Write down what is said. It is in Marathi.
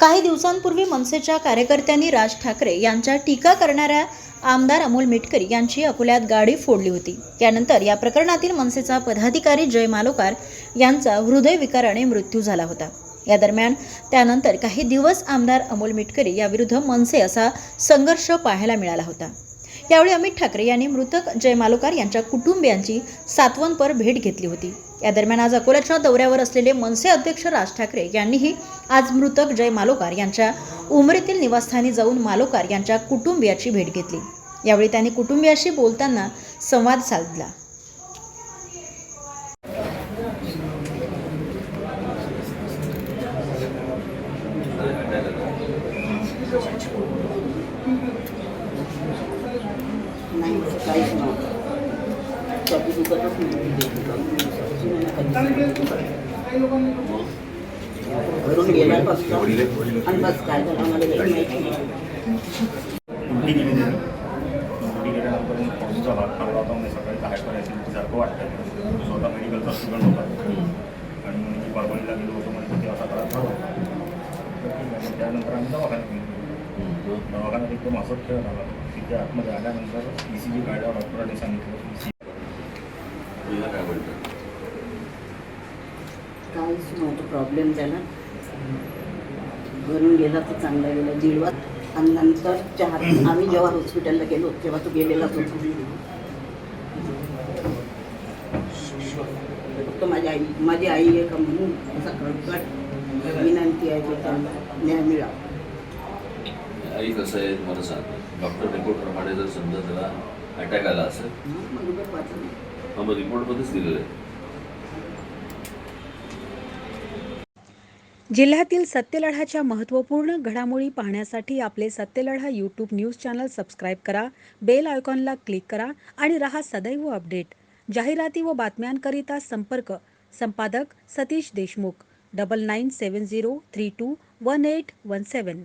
काही दिवसांपूर्वी मनसेच्या कार्यकर्त्यांनी राज ठाकरे यांच्या टीका करणाऱ्या आमदार अमोल मिटकरी यांची अकोल्यात गाडी फोडली होती. त्यानंतर या प्रकरणातील मनसेचा पदाधिकारी जय मालोकार यांचा हृदयविकाराने मृत्यू झाला होता. या दरम्यान त्यानंतर काही दिवस आमदार अमोल मिटकरी याविरुद्ध मनसे असा संघर्ष पाहायला मिळाला होता. यावेळी अमित ठाकरे यांनी मृतक जय मालोकार यांच्या कुटुंबियांची सातवनपर भेट घेतली होती. या दरम्यान आज अकोल्याच्या दौऱ्यावर असलेले मनसे अध्यक्ष राज ठाकरे यांनीही आज मृतक जय मालोकार यांच्या उमरीतील निवासस्थानी जाऊन मालोकार यांच्या कुटुंबियाची भेट घेतली. यावेळी त्यांनी कुटुंबियाशी बोलताना संवाद साधला. नाही काहीच नव्हतं कधी दुखतच घरून आणि बस काय झालं काही माहिती नाही उलटी गेली त्याने उलटी गेल्यानंतर मग पाऊसचा भाग पडला होता म्हणजे सकाळी बाहेर पडायचं सारखं वाटतं स्वतः मेडिकलचा स्टुडंट होता आणि मग मी परभणीला गेलो होतो म्हणजे तिथे असा त्रास झाला त्यानंतर आम्ही दवाखान्यात गेलो. दवाखान्यात एकदम हसत खेळत आला. तिथे आतमध्ये आल्यानंतर ई सी जी काढल्यावर डॉक्टरांनी सांगितलं. की तुला काय म्हणतात काहीच नव्हतं प्रॉब्लेम झाला. घरून गेला तर चांगला गेला. दीड आणि नंतर चार आम्ही जेव्हा हॉस्पिटलला गेलो तेव्हा तो गेलेलाच होता. फक्त माझी आई माझी आई आहे का म्हणून असा कळकट विनंती आहे की त्यांना न्याय मिळावा. आई कसं आहे मला सांग. डॉक्टर रिपोर्टप्रमाणे जर समजा त्याला अटॅक आला असेल. हा मग रिपोर्टमध्येच दिलेलं आहे. जिल्ह्यातील सत्यलढाच्या महत्त्वपूर्ण घडामोडी पाहण्यासाठी आपले Satyaladha YouTube news channel subscribe करा बेल आयकॉनला क्लिक करा आणि रहा सदैव अपडेट जाहिराती व बातम्यांकरिता संपर्क. संपादक Satish Deshmukh. Double nine seven zero three two one eight one seven